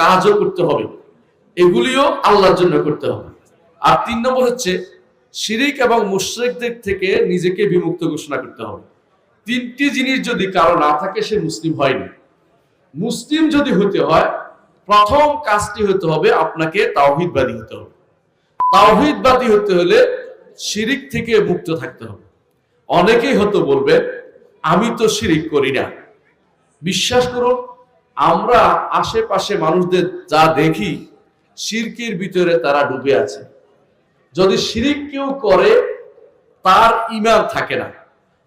কাজও করতে হবে। এগুলিও আল্লাহর জন্য করতে হবে। আর তিন নম্বর হচ্ছে, শিরিক এবং মুশ্রিকদের থেকে নিজেকে বিমুক্ত ঘোষণা করতে হবে। তিনটি জিনিস যদি কারও না থাকে, সে মুসলিম হয়নি। মুসলিম যদি হতে হয়, প্রথম কাজটি হতে হবে আপনাকে তাওহিদবাদী হতে হবে। তাওহিদবাদী হতে হলে শিরিক থেকে মুক্ত থাকতে হবে। অনেকেই হয়তো বলবে, আমি তো শিরিক করি না। বিশ্বাস করুন আমরা আশেপাশে মানুষদের যা দেখি, শিরকের ভিতরে তারা ডুবে আছে। যদি শিরিক কেউ করে, তার ইমান থাকে না।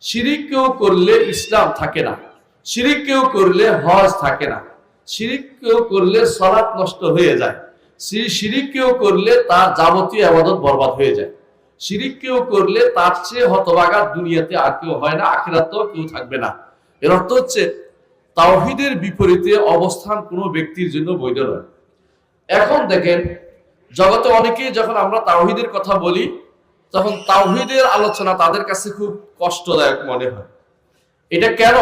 শিরিক কেউ করলে ইসলাম থাকে না। শিরিক কেউ করলে হজ থাকে না। শিরিক কেউ করলে সলাৎ নষ্ট হয়ে যায়। শিরিক কেউ করলে তার যাবতীয় আবাদত বরবাদ হয়ে যায়। শিরিক কেউ করলে তার চেয়ে হতবাগা দুনিয়াতে আর কেউ হয় না, আখিরাতেও কেউ থাকবে না। এর অর্থ হচ্ছে তাওহিদের বিপরীতে অবস্থান কোনো ব্যক্তির জন্য বৈধ নয়। এখন দেখেন, জগতে অনেকেই যখন আমরা তাওহিদের কথা বলি, তখন তাওহিদের আলোচনা তাদের কাছে খুব কষ্টদায়ক মনে হয়। এটা কেন?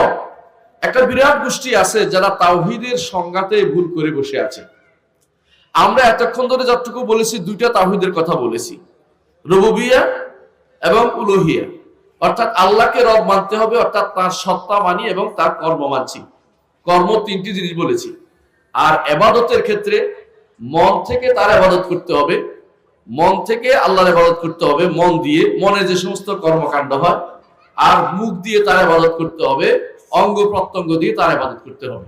একটা বিরাট গোষ্ঠী আছে যারা তাওহিদের সংজ্ঞাতে ভুল করে বসে আছে। আমরা এতক্ষণ ধরে যতটুকু বলেছি, দুইটা তাওহিদের কথা বলেছি। রবুবিয়া এবং উলুহিয়া। অর্থাৎ আল্লাহকে রব মানতে হবে, অর্থাৎ তার সত্তা মানি এবং তার কর্ম মানছি। কর্ম তিনটি জিনিস বলেছি। আর এবাদতের ক্ষেত্রে মন থেকে তার আবাদত করতে হবে, মন থেকে আল্লাহর আবাদত করতে হবে, মন দিয়ে মনে যে সমস্ত কর্মকাণ্ড হয়, আর মুখ দিয়ে তার আবাদত করতে হবে, অঙ্গ প্রত্যঙ্গ দিয়ে তার আবাদত করতে হবে।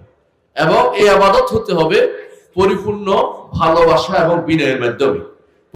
এবং এই আবাদত হতে হবে পরিপূর্ণ ভালোবাসা এবং বিনয়ের মাধ্যমে।